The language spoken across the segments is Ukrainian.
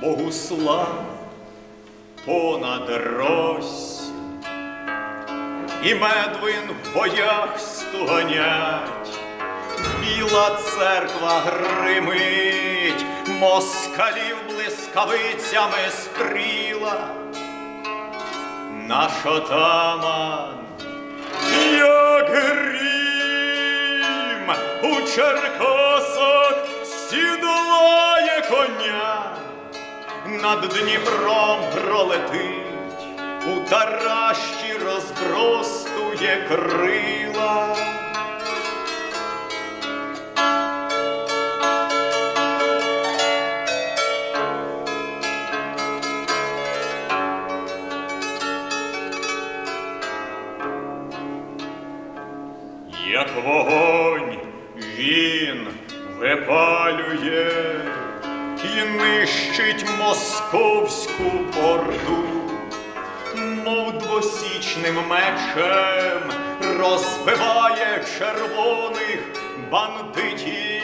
Богуслав понад Рось, і медвин в боях стуганять, біла церква гримить, москалів блискавицями стріла, наш отаман, як грім у Черкасах сідлає коня над Дніпром пролетить, у таращі розпростує крила. Як вогонь він випалює і нищить московську орду, мов двосічним мечем розбиває червоних бандитів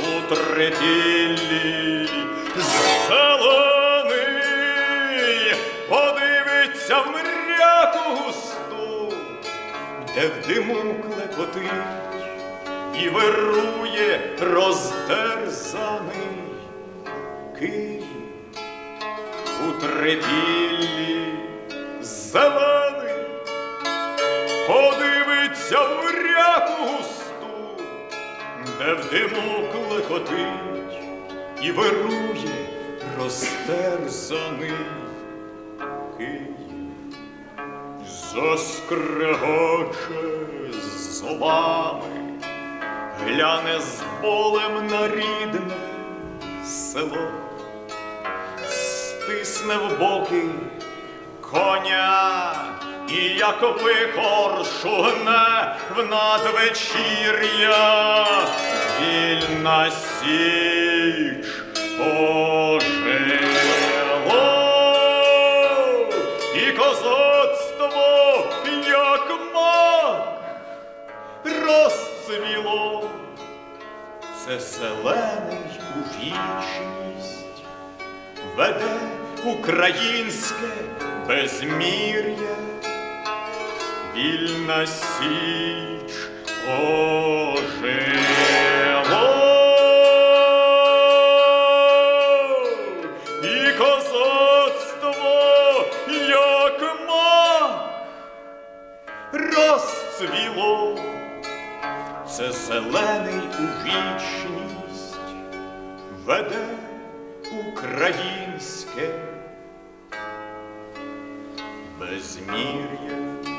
у тритіллі зелений подивиться в мряку густу де в диму клекотить і вирує роздерзаний Київ у трипіллі зелений, подивиться в ряку густу, де в диму клекотить і вирує розтерзаний Київ заскрегоче зубами, гляне з болем на рідне село, стисне в боки коня, і як вихор шугне в надвечір'я, вільна січ ожило і козацтво, як мак, розцвіло. Це зелений у вічність веде українське безмір'я, вільна січ ожило. І козацтво, як мак, розцвіло. Це зелений у вічність веде українське безмір'я.